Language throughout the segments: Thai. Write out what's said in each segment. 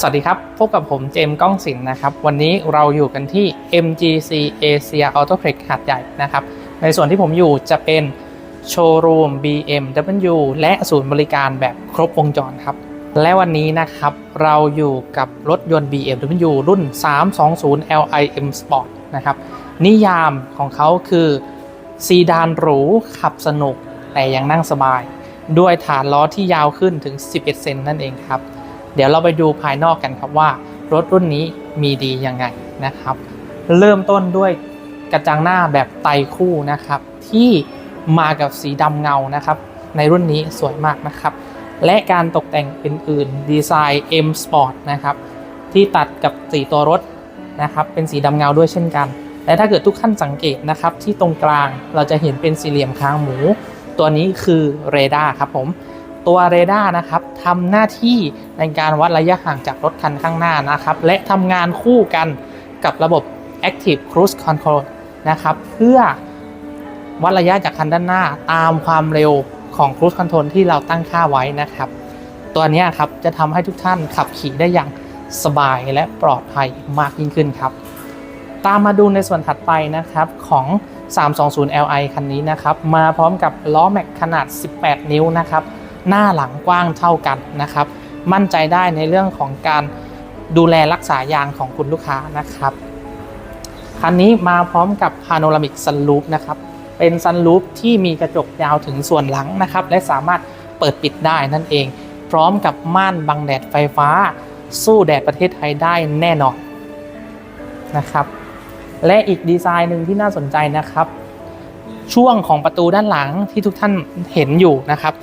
สวัสดีครับ พบกับผมเจมก้องศิลป์นะครับ วันนี้เราอยู่กันที่ MGC Asia Autoplex หาดใหญ่นะครับ ในส่วนที่ผมอยู่จะเป็นโชว์รูม BMW และศูนย์บริการแบบครบวงจรครับ และวันนี้นะครับเราอยู่กับรถยนต์ BMW รุ่น 320 Lim Sport นะครับ นิยามของเขาคือซีดานหรูขับสนุกแต่ยังนั่งสบาย ด้วยฐานล้อที่ยาวขึ้นถึง 11 เซนนั่นเองครับ เดี๋ยวเราไปดูภายนอกกันครับว่า รถรุ่นนี้มีดียังไงนะครับ เริ่มต้นด้วยกระจังหน้าแบบไตคู่นะครับ ที่มากับสีดำเงานะครับ ในรุ่นนี้สวยมากนะครับ และการตกแต่งอื่นๆดีไซน์ M Sport นะครับที่ตัดกับสีตัวรถนะครับเป็นสีดำเงาด้วยเช่นกัน และถ้าเกิดทุกท่านสังเกตนะครับที่ตรงกลางเราจะเห็นเป็นสี่เหลี่ยมค้างหมู ตัวนี้คือเรดาร์ครับผม ตัวเรดาร์นะครับทำหน้าที่ในการวัดระยะห่างจากรถคันข้างหน้านะครับ และทำงานคู่กันกับระบบ Active Cruise Control นะครับ เพื่อวัดระยะจากคันด้านหน้าตามความเร็วของ Cruise Control ที่เราตั้งค่าไว้นะครับ ตัวนี้ครับจะทำให้ทุกท่านขับขี่ได้อย่างสบายและปลอดภัยมากยิ่งขึ้นครับ ตามมาดูในส่วนถัดไปนะครับของ 320 Li คันนี้นะครับ มาพร้อมกับล้อแม็กขนาด 18 นิ้วนะครับ หน้าหลังกว้างเท่ากันนะครับ มั่นใจได้ในเรื่องของการดูแลรักษายางของคุณลูกค้านะครับคันนี้มาพร้อมกับ Panoramic Sunroof นะครับเป็น Sunroof ที่มีกระจกยาวถึงส่วนหลังนะครับและสามารถเปิดปิดได้นั่นเอง พร้อมกับม่านบังแดดไฟฟ้า สู้แดดประเทศไทยได้แน่นอนนะครับและอีกดีไซน์หนึ่งที่น่าสนใจนะครับ ช่วงของประตูด้านหลังที่ทุกท่านเห็นอยู่นะครับ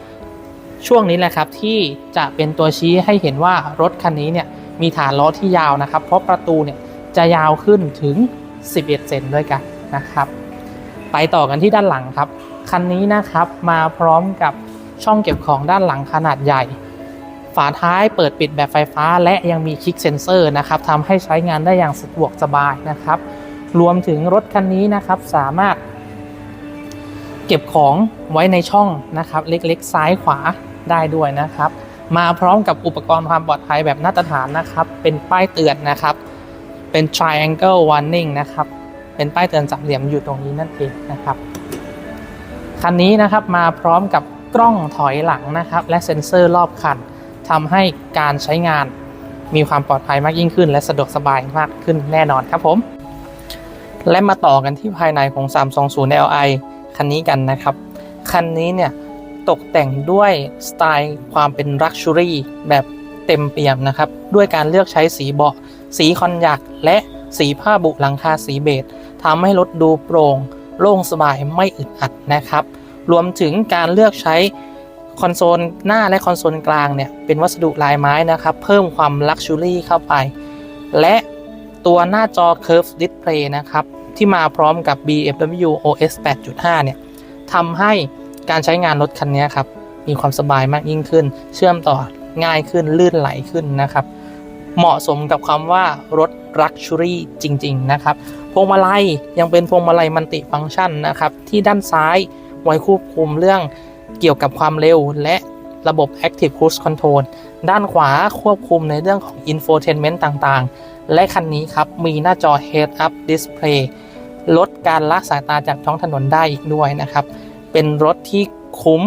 ช่วงนี้แหละครับที่จะเป็นตัวชี้ให้เห็นว่ารถคันนี้เนี่ยมีฐานล้อที่ยาวนะครับ เพราะประตูเนี่ยจะยาวขึ้นถึง 11 เซนด้วยกันนะครับ ไปต่อกันที่ด้านหลังครับ คันนี้นะครับมาพร้อมกับช่องเก็บของด้านหลังขนาดใหญ่ ฝาท้ายเปิดปิดแบบไฟฟ้า และยังมีคลิกเซนเซอร์นะครับทำให้ใช้งานได้อย่างสะดวกสบายนะครับ รวมถึงรถคันนี้นะครับสามารถเก็บของไว้ในช่องนะครับ เล็กๆ ซ้ายขวา ได้ด้วยนะครับ มาพร้อมกับอุปกรณ์ความปลอดภัยแบบมาตรฐานนะครับ เป็นป้ายเตือนนะครับ เป็น triangle warning นะครับ เป็นป้ายเตือนสามเหลี่ยมอยู่ตรงนี้นั่นเองนะครับ คันนี้นะครับมาพร้อมกับกล้องถอยหลังนะครับ และเซ็นเซอร์รอบคันทำให้การใช้งานมีความปลอดภัยมากยิ่งขึ้น และสะดวกสบายมากขึ้นแน่นอนครับผม และมาต่อกันที่ภายในของ 320 Li คันนี้กันนะครับ คันนี้เนี่ย ตกแต่งด้วยสไตล์ความเป็น Luxury แบบเต็มเปี่ยมนะครับ ด้วยการเลือกใช้สีเบาะ สีคอนยักและสีผ้าบุหลังคาสีเบจทำให้รถดูโปร่ง โล่งสบายไม่อึดอัดนะครับ รวมถึงการเลือกใช้คอนโซลหน้าและคอนโซลกลางเนี่ยเป็นวัสดุลายไม้นะครับ เพิ่มความ Luxury เข้าไป และตัวหน้าจอ Curve Display นะครับ ที่มาพร้อมกับ BMW OS 8.5 เนี่ยทำให้ การใช้งานรถคันนี้ครับมีความสบายมากยิ่งขึ้น เชื่อมต่อง่ายขึ้นลื่นไหลขึ้นนะครับ เหมาะสมกับคำว่ารถ Luxury จริง ๆ นะครับ พวงมาลัยยังเป็นพวงมาลัยมัลติฟังก์ชันนะครับ ที่ด้านซ้ายไว้ควบคุมเรื่องเกี่ยวกับความเร็วและระบบ Active Cruise Control ด้านขวาควบคุมในเรื่องของ Infotainment ต่างๆ และคันนี้ครับ มีหน้าจอ Head Up Display ลดการละสายตาจากท้องถนนได้อีกด้วยนะครับ เป็นรถที่คุ้ม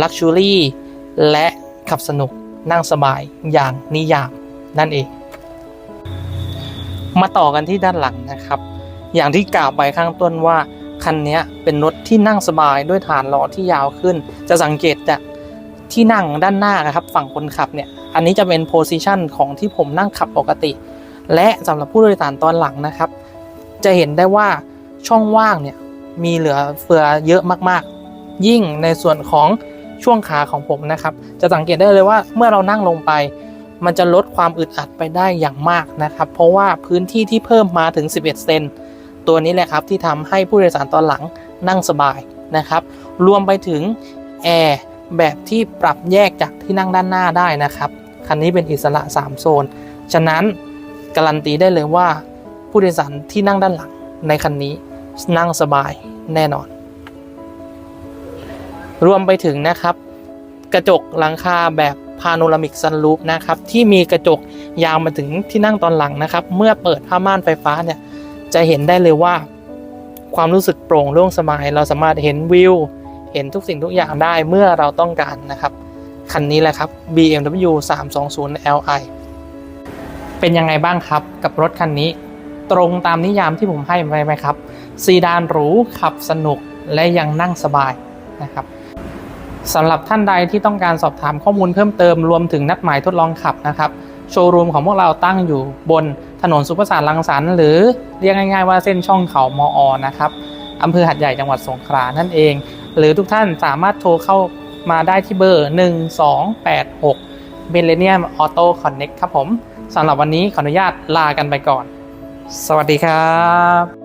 Luxury และขับสนุกนั่งสบายอย่างนิยามนั่นเอง มาต่อกันที่ด้านหลังนะครับ อย่างที่กล่าวไปข้างต้นว่าคันนี้เป็นรถที่นั่งสบายด้วยฐานล้อที่ยาวขึ้น จะสังเกตจากที่นั่งด้านหน้านะครับ ฝั่งคนขับเนี่ย อันนี้จะเป็นโพซิชันของที่ผมนั่งขับปกติ และสำหรับผู้โดยสารตอนหลังนะครับ จะเห็นได้ว่าช่องว่างเนี่ย มีเหลือเฟือเยอะมากๆ ยิ่งในส่วนของช่วงขาของผมนะครับ จะสังเกตได้เลยว่าเมื่อเรานั่งลงไป มันจะลดความอึดอัดไปได้อย่างมากนะครับ เพราะว่าพื้นที่ที่เพิ่มมาถึง 11 เซนตัวนี้แหละครับที่ทำให้ผู้โดยสารตอนหลังนั่งสบายนะครับ รวมไปถึงแอร์แบบที่ปรับแยกจากที่นั่งด้านหน้าได้นะครับ คันนี้เป็นอิสระ 3 โซน ฉะนั้นการันตีได้เลยว่าผู้โดยสารที่นั่งด้านหลังในคันนี้ นั่งสบายแน่นอน รวมไปถึงนะครับ กระจกหลังคาแบบพาโนรามิกซันรูฟนะครับ ที่มีกระจกยาวมาถึงที่นั่งตอนหลังนะครับ เมื่อเปิดผ้าม่านไฟฟ้าเนี่ย จะเห็นได้เลยว่า ความรู้สึกโปร่งโล่งสบาย เราสามารถเห็นวิว เห็นทุกสิ่งทุกอย่างได้เมื่อเราต้องการนะครับ คันนี้แหละครับ BMW 320 Li เป็นยังไงบ้างครับ กับรถคันนี้ ตรงตามนิยามที่ผมให้ไว้ไหมครับ ซีดานหรูขับสนุกและยังนั่งสบายนะครับสำหรับท่านใดที่ต้องการสอบถามข้อมูลเพิ่มเติมรวมถึงนัดหมายทดลองขับนะครับโชว์รูมของพวกเราตั้งอยู่บนถนนสุภาษารังสรรหรือเรียกง่ายๆว่าเส้นช่องเขามออนะครับอำเภอหัดใหญ่จังหวัดสงขลานั่นเอง หรือทุกท่านสามารถโทรเข้ามาได้ที่เบอร์ 1286 Millennium Auto Connect ครับผมสำหรับวันนี้ขออนุญาตลากันไปก่อน สวัสดีครับ